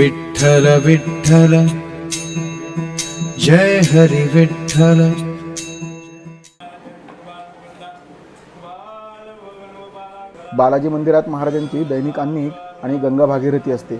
विठ्ठल विठ्ठल. जय हरी विठ्ठल. बालाजी मंदिरात महाराजांची दैनिक अन्निक आणि गंगा भागीरथी असते.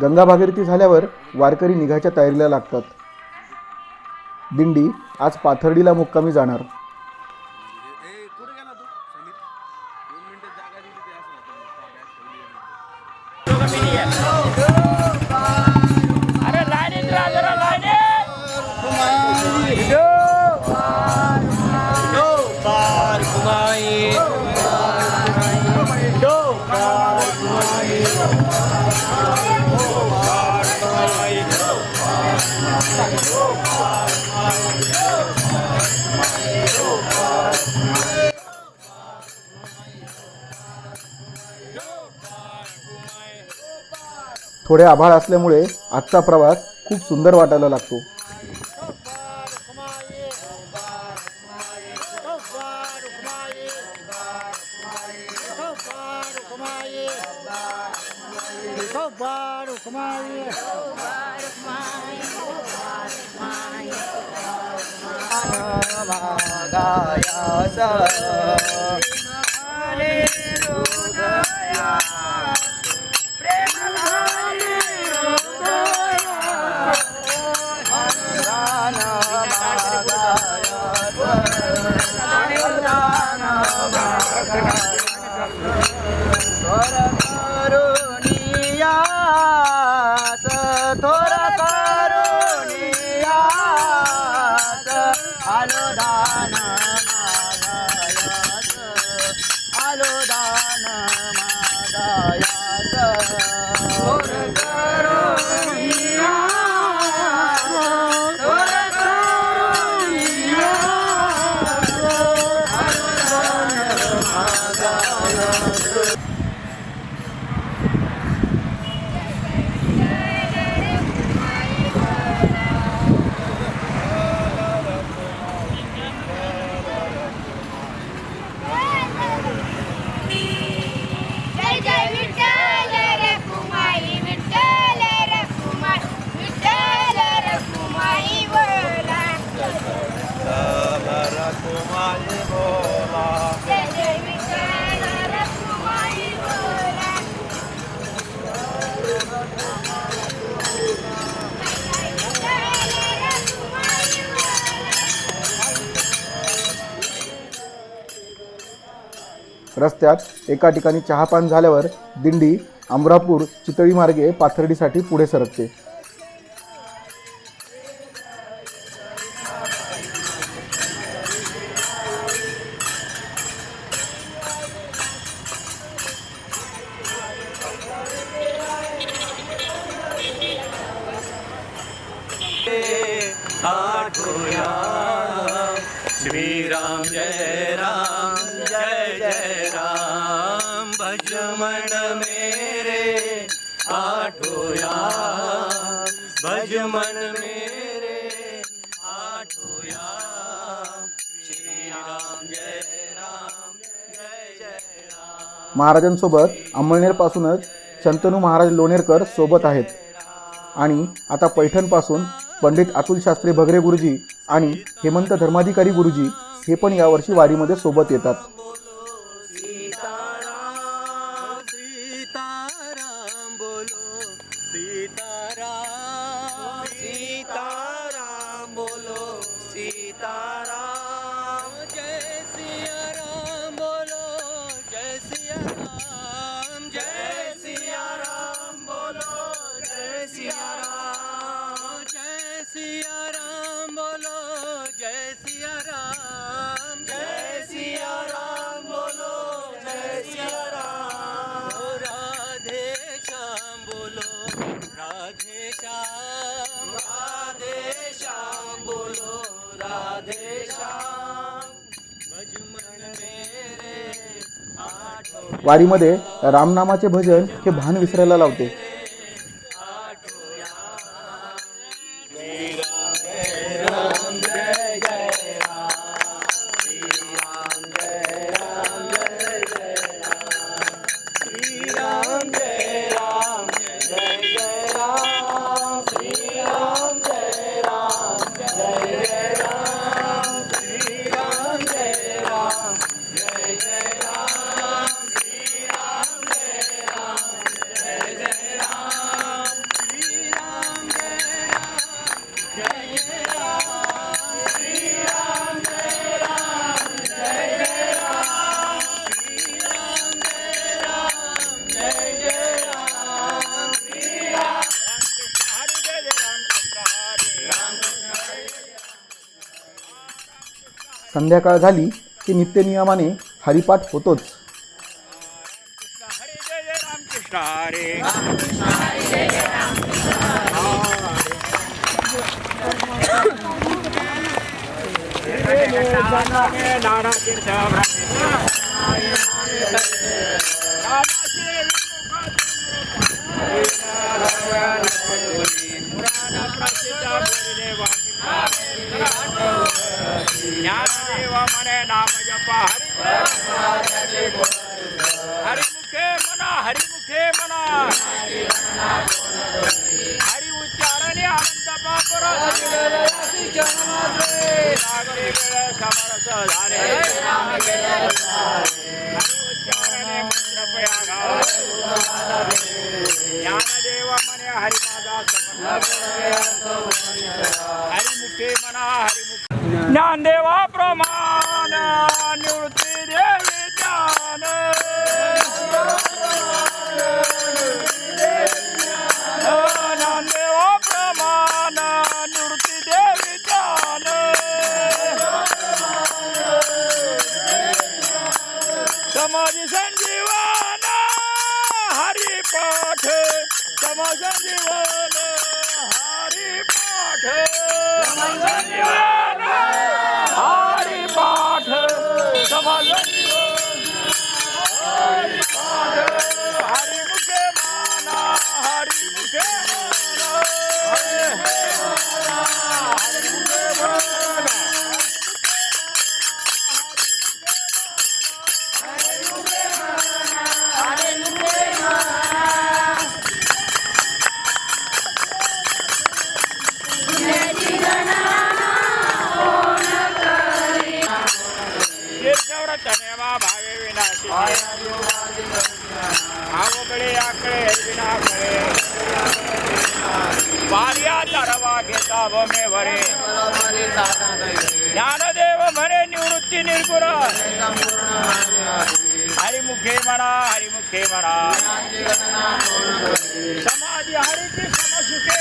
गंगा भागीरथी झाल्यावर वारकरी निघायच्या तयारीला लागतात. दिंडी आज पाथर्डीला मुक्कामी जाणार. थोडे आभाळ असल्यामुळे आजचा प्रवास खूप सुंदर वाटायला लागतो. जय रस्त्यात एका ठिकाणी चहापान झाल्यावर दिंडी अमरापूर चितळी मार्गे पाथर्डीसाठी पुढे सरकते. महाराजांसोबत मन मेरे श्री राम जय राम जय जय राम महाराजांसोबत अंमळनेरपासूनच शंतनू महाराज लोणेरकर सोबत आहेत. आणि आता पैठणपासून पंडित अतुल शास्त्री भगरे गुरुजी आणि हेमंत धर्माधिकारी गुरुजी हे पण यावर्षी वारीमध्ये सोबत येतात. वारीमध्ये रामनामाचे भजन हे भान विसरायला लावते. संध्याकाळ झाली की नित्यनियमाने हरिपाठ होतोच. હરિ મને નામ જપ હરિ हारी पाठ समाज जीवन हारी पाठ समाज जीवन हारी पाठ समाज जीवन म्हणे ज्ञानदेव म्हणे निवृत्ती निर्गुण. हरिमुखे म्हणा हरिमुखे म्हणा. समाधी हरिची समसुखे.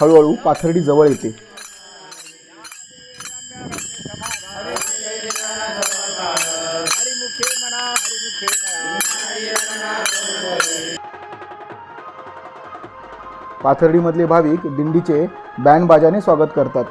हळूहळू पाथर्डी जवळ येते. पाथर्डीमधले भाविक दिंडीचे बँडबाजाने स्वागत करतात.